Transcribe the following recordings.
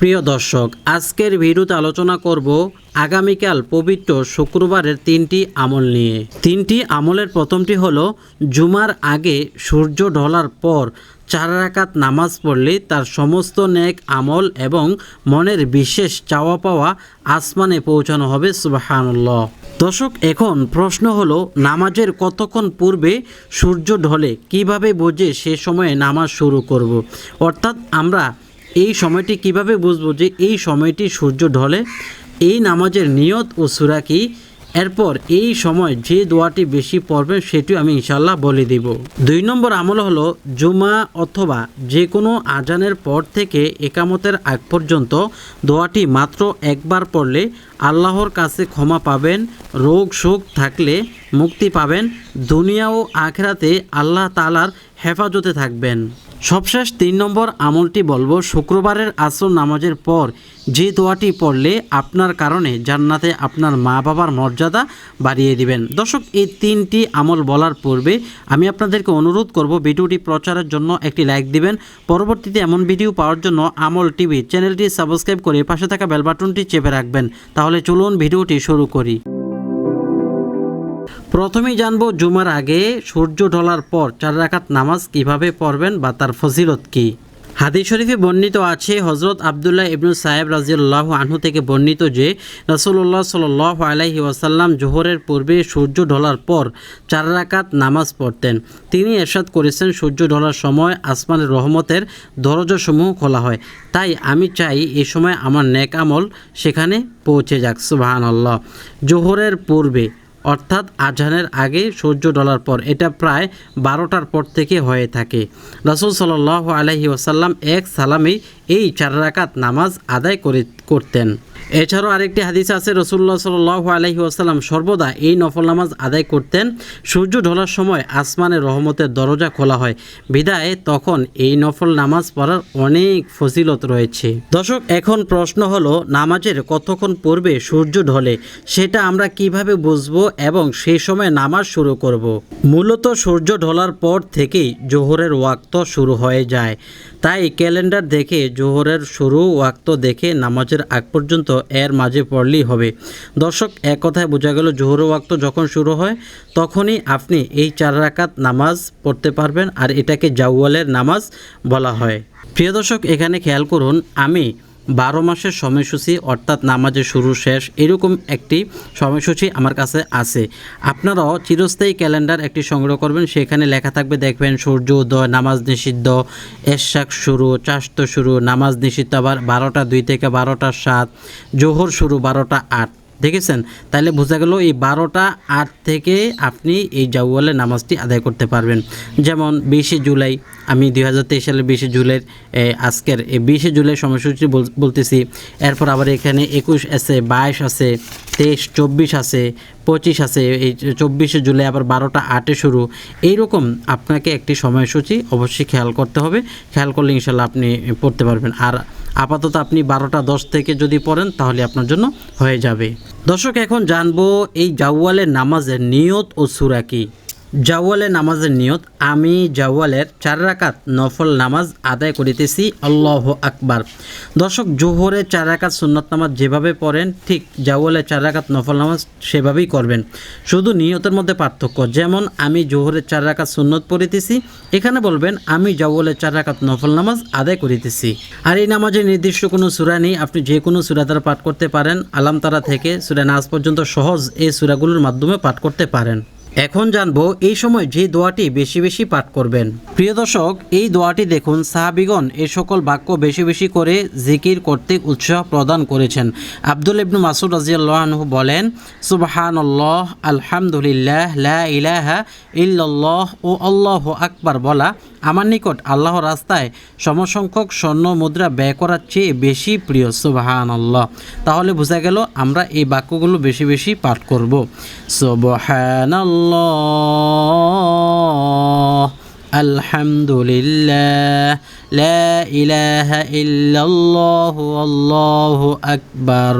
প্রিয় দর্শক, আজকের ভিডিওতে আলোচনা করব আগামীকাল পবিত্র শুক্রবারের তিনটি আমল নিয়ে তিনটি আমলের প্রথমটি হলো, জুমার আগে সূর্য ঢলার পর চার রাকাত নামাজ পড়লে তার সমস্ত নেক আমল এবং মনের বিশেষ চাওয়া পাওয়া আসমানে পৌঁছানো হবে, সুবাহানুল্লাহ দর্শক, এখন প্রশ্ন হলো, নামাজের কতক্ষণ পূর্বে সূর্য ঢলে কীভাবে বোঝে সে সময়ে নামাজ শুরু করব। অর্থাৎ আমরা এই সময়টি কীভাবে বুঝব যে এই সময়টি সূর্য ঢলে? এই নামাজের নিয়ত ও সুরা কি? এরপর এই সময় যে দোয়াটি বেশি পড়বেন সেটি আমি ইনশাল্লাহ বলে দিব। দুই নম্বর আমল হলো জুমা অথবা যে কোনো আজানের পর থেকে একামতের আগ পর্যন্ত দোয়াটি মাত্র একবার পড়লে আল্লাহর কাছে ক্ষমা পাবেন, রোগ শোক থাকলে মুক্তি পাবেন, দুনিয়া ও আখরাতে আল্লাহ তালার হেফাজতে থাকবেন। সবশেষ তিন নম্বর আমলটি বলব, শুক্রবারের আসর নামাজের পর যে দোয়াটি পড়লে আপনার কারণে জান্নাতে আপনার মা বাবার মর্যাদা বাড়িয়ে দিবেন। দর্শক, এই তিনটি আমল বলার পূর্বে আমি আপনাদেরকে অনুরোধ করব, ভিডিওটি প্রচারের জন্য একটি লাইক দিবেন। পরবর্তীতে এমন ভিডিও পাওয়ার জন্য আমল টিভি চ্যানেলটি সাবস্ক্রাইব করে পাশে থাকা বেল বাটনটি চেপে রাখবেন। তাহলে চলুন ভিডিওটি শুরু করি। প্রথমেই জানব জুমার আগে সূর্য ঢলার পর চার রাকাত নামাজ কীভাবে পড়বেন বা তার ফজিলত কি। হাদিস শরীফে বর্ণিত আছে হজরত আবদুল্লাহ ইবনু সাহেব রাজিউল্লাহ আনহু থেকে বর্ণিত যে রসুল্লাহ সাল আলাইহি ওয়াসাল্লাম জোহরের পূর্বে সূর্য ঢলার পর চার রাকাত নামাজ পড়তেন। তিনি এরশাদ করেছেন, সূর্য ঢলার সময় আসমানের রহমতের দরজাসমূহ খোলা হয়। তাই আমি চাই এ সময় আমার নেক আমল সেখানে পৌঁছে যাক সুবাহান আল্লাহ জোহরের পূর্বে অর্থাৎ আজহানের আগে সূর্য ডলার পর। এটা প্রায় বারোটার পর থেকে হয়ে থাকে। রাসুল সাল আলহি ওসাল্লাম এক সালামেই এই চার রাকাত নামাজ আদায় করে করতেন। এছাড়াও আরেকটি হাদিস আছে রসুল্লাহ সাল আলহি আসাল্লাম সর্বদা এই নফল নামাজ আদায় করতেন। সূর্য ঢলার সময় আসমানের রহমতের দরজা খোলা হয়। বিদায় তখন এই নফল নামাজ পড়ার অনেক ফজিলত রয়েছে। দর্শক, এখন প্রশ্ন হলো, নামাজের কতক্ষণ পূর্বে সূর্য ঢলে? সেটা আমরা কীভাবে বুঝব এবং সেই সময় নামাজ শুরু করব। মূলত সূর্য ঢলার পর থেকেই জোহরের ওয়াক্ত শুরু হয়ে যায়। তাই ক্যালেন্ডার দেখে জোহরের শুরু ওয়াক্ত দেখে নামাজের আগ পর্যন্ত এর মাঝে পড়লেই হবে। দর্শক, এক কথায় বোঝা গেল, জোহর ওয়াক্ত যখন শুরু হয়, তখনই আপনি এই চার রাকাত নামাজ পড়তে পারবেন, আর এটাকে জাউয়ালের নামাজ বলা হয়। প্রিয় দর্শক, এখানে খেয়াল করুন, আমি বারো মাসের সময়সূচি অর্থাৎ নামাজের শুরু শেষ, এরকম একটি সময়সূচি আমার কাছে আছে। আপনারাও চিরস্থায়ী ক্যালেন্ডার একটি সংগ্রহ করবেন, সেখানে লেখা থাকবে, দেখবেন সূর্য, উদয়, নামাজ নিষিদ্ধ এশাক শুরু, চাষ্ট শুরু, নামাজ নিষিদ্ধ আবার বারোটা দুই থেকে বারোটা সাত, জোহর শুরু বারোটা আট। দেখেছেন? তাহলে বোঝা গেল এই বারোটা আট থেকে আপনি এই জাউয়ালের নামাজটি আদায় করতে পারবেন। যেমন বিশে জুলাই, আমি দুই হাজার তেইশ সালের বিশে জুলাইয়ের আজকের এই বিশে জুলাই সময়সূচি বলতেছি। এরপর আবার এখানে একুশ আছে, বাইশ আছে, তেইশ, চব্বিশ আছে, পঁচিশ আছে, এই চব্বিশে জুলাই আবার বারোটা আটে শুরু। এইরকম আপনাকে একটি সময়সূচি অবশ্যই খেয়াল করতে হবে। খেয়াল করলে ইনশাল্লাহ আপনি পড়তে পারবেন। আর আপাতত আপনি বারোটা দশ থেকে যদি পড়েন, তাহলে আপনার জন্য হয়ে যাবে। দর্শক, এখন জানব এই জাওয়ালের নামাজের নিয়ত ও সুরা কি। জাওয়ালের নামাজের নিয়ত, আমি জাওয়ালের চার রাকাত নফল নামাজ আদায় করিতেছি, আল্লাহ আকবার। দর্শক জোহরের চার রাকাত সুন্নত নামাজ যেভাবে পড়েন, ঠিক জাওয়ালের চার রাকাত নফল নামাজ সেভাবেই করবেন। শুধু নিয়তের মধ্যে পার্থক্য, যেমন আমি জোহরের চার রাকাত সুন্নত পড়িতেছি, এখানে বলবেন, আমি জাওয়ালের চার রাকাত নফল নামাজ আদায় করিতেছি। আর এই নামাজের নির্দিষ্ট কোনো সুরা নেই, আপনি যে কোনো সুরা দ্বারা পাঠ করতে পারেন, আলামতারা থেকে সুরা নাজ পর্যন্ত সহজ এই সুরাগুলোর মাধ্যমে পাঠ করতে পারেন। এখন জানব এই সময় যে দোয়াটি বেশি বেশি পাঠ করবেন। প্রিয় দর্শক, এই দোয়াটি দেখুন, সাহাবিগণ এই সকল বাক্য বেশি বেশি করে জিকির করতে উৎসাহ প্রদান করেছেন। আব্দুল ইবনু মাসুদ রাজিয়াল্লাহনহু বলেন, সুবহানাল্লাহ, আলহামদুলিল্লাহ, লা ইলাহা ইল্লাল্লাহ ও আল্লাহ আকবার বলা আমার নিকট আল্লাহ রাস্তায় সমসংখ্যক স্বর্ণ মুদ্রা ব্যয় করার চেয়ে বেশি প্রিয়। সুবাহান আল্লাহ তাহলে বোঝা গেল আমরা এই বাক্যগুলো বেশি বেশি পাঠ করব। করব সুবহান আলহামদুলিল্লাহ। إله إلا الله والله আকবার।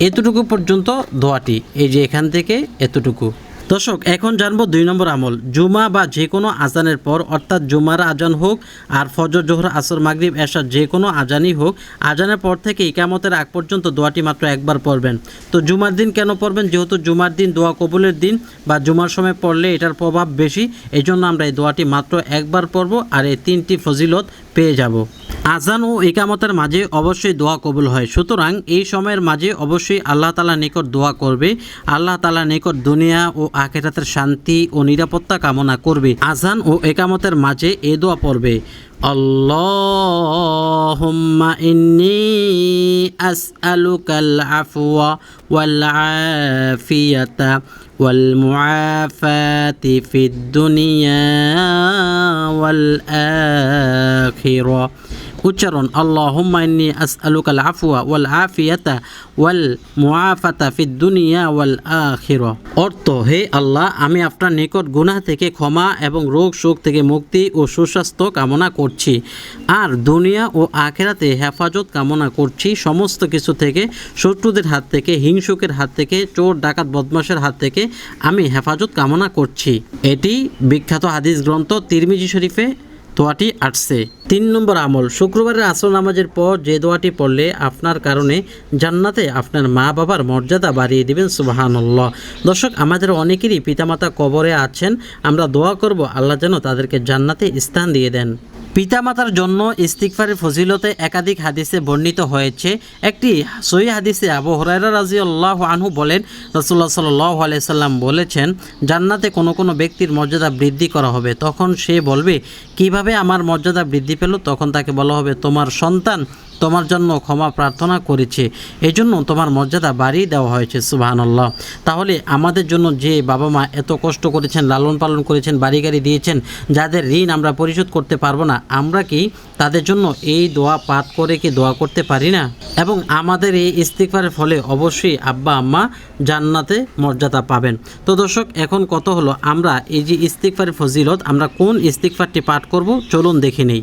এতটুকু পর্যন্ত দোয়াটি, এই যে এখান থেকে এতটুকু। দর্শক, এখন জানব দুই নম্বর আমল। জুমা বা যে কোনো আজানের পর, অর্থাৎ জুমার আজান হোক আর ফজর, জোহর, আসর, মাগরিব এসার যে কোনো আজানই হোক, আজানের পর থেকে ইকামতের আগ পর্যন্ত দোয়াটি মাত্র একবার পড়বেন। তো জুমার দিন কেন পড়বেন? যেহেতু জুমার দিন দোয়া কবুলের দিন বা জুমার সময় পড়লে এটার প্রভাব বেশি এই জন্য আমরা এই দোয়াটি মাত্র একবার পড়ব আর এই তিনটি ফজিলত পেয়ে যাব। আজান ও একামতের মাঝে অবশ্যই দোয়া কবুল হয়। সুতরাং এই সময়ের মাঝে অবশ্যই আল্লাহ তালা নিকট দোয়া করবে। আল্লাহ তালা নিকট দুনিয়া ও আখেরাতের শান্তি ও নিরাপত্তা কামনা করবে। আজান ও একামতের মাঝে এ দোয়া পড়বে। ফিদ উচ্চারণ, আল্লাহুম্মা ইন্নি আসআলুকাল আফওয়া ওয়াল আফিয়াতা ওয়াল মুআফাতা ফিদ দুনিয়া ওয়াল আখিরা অর্থ, হে আল্লাহ, আমি আপনার নিকট গুনাহ থেকে ক্ষমা এবং রোগ শোক থেকে মুক্তি ও সুস্বাস্থ্য কামনা করছি। আর দুনিয়া ও আখেরাতে হেফাজত কামনা করছি। সমস্ত কিছু থেকে, শত্রুদের হাত থেকে, হিংসুকের হাত থেকে, চোর, ডাকাত, বদমাশের হাত থেকে আমি হেফাজত কামনা করছি। এটি বিখ্যাত হাদিস গ্রন্থ তিরমিজি শরীফে দোয়াটি আসছে। তিন নম্বর আমল, শুক্রবারের আসর নামাজের পর যে দোয়াটি পড়লে আপনার কারণে জান্নাতে আপনার মা বাবার মর্যাদা বাড়িয়ে দিবেন, সুবাহানল্লাহ। দর্শক, আমাদের অনেকেরই পিতামাতা কবরে আছেন, আমরা দোয়া করব, আল্লাহ যেন তাদেরকে জান্নাতে স্থান দিয়ে দেন। পিতামাতার জন্য ইস্তিকফারের ফজিলতে একাধিক হাদিসে বর্ণিত হয়েছে। একটি সহি হাদিসে আবু হরাইরা রাজি আল্লাহ আনহু বলেন রসুল্লাহ সাল্লাহ আলাইসাল্লাম বলেছেন, জান্নাতে কোনো কোনো ব্যক্তির মর্যাদা বৃদ্ধি করা হবে। তখন সে বলবে, কীভাবে আমার মর্যাদা বৃদ্ধি পেল? তখন তাকে বলা হবে, তোমার সন্তান তোমার জন্য ক্ষমা প্রার্থনা করেছে। এই জন্য তোমার মর্যাদা বাড়িয়ে দেওয়া হয়েছে, সুবাহানল্লাহ। তাহলে আমাদের জন্য যে বাবা মা এত কষ্ট করেছেন, লালন পালন করেছেন বাড়ি গাড়ি দিয়েছেন, যাদের ঋণ আমরা পরিশোধ করতে পারব না, আমরা কি তাদের জন্য এই দোয়া পাঠ করে কি দোয়া করতে পারি না? এবং আমাদের এই ইস্তিকফারের ফলে অবশ্যই আব্বা, আম্মা জান্নাতে মর্যাদা পাবেন। তো দর্শক, এখন কত হলো? আমরা এই যে ইস্তিকফারের ফজিলত, আমরা কোন ইস্তিকফারটি পাঠ করব? চলুন দেখে নেই।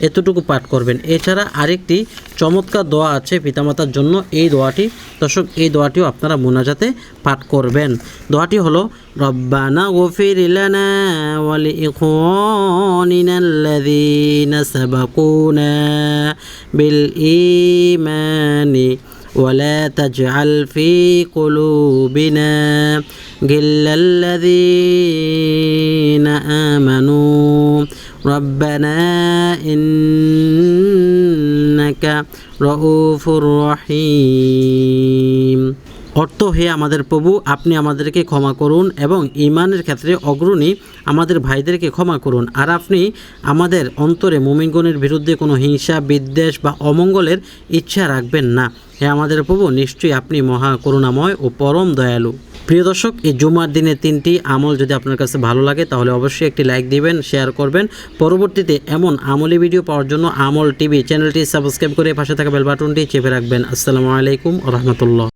এতটুকু পাঠ করবেন এছাড়া আরেকটি চমৎকার দোয়া আছে পিতামাতার জন্য এই দোয়াটি দর্শক এই দোয়াটিও আপনারা মোনাজাতে পাঠ করবেন দোয়াটি হলো রব্বানা গফির লানা ওয়াল ইখওয়ানিনা আল্লাযীনা সাবাকুনা বিল ঈমানি ولا تجعل في قلوبنا غلا الذين آمنوا ربنا إنك رؤوف رحيم অর্থ হে আমাদের প্রভু আপনি আমাদেরকে ক্ষমা করুন এবং ইমানের ক্ষেত্রে অগ্রণী আমাদের ভাইদেরকে ক্ষমা করুন আর আপনি আমাদের অন্তরে মুমিনগণের বিরুদ্ধে কোনো হিংসা বিদ্বেষ বা অমঙ্গলের ইচ্ছা রাখবেন না হে আমাদের প্রভু নিশ্চয়ই আপনি মহা করুণাময় ও পরম দয়ালু প্রিয় দর্শক, এই জুমার দিনে তিনটি আমল যদি আপনার কাছে ভালো লাগে, তাহলে অবশ্যই একটি লাইক দিবেন, শেয়ার করবেন। পরবর্তীতে এমন আমলি ভিডিও পাওয়ার জন্য আমল টিভি চ্যানেলটি সাবস্ক্রাইব করে পাশে থাকা বেল বাটনটি চেপে রাখবেন। আসসালামু আলাইকুম রহমতুল্লাহ।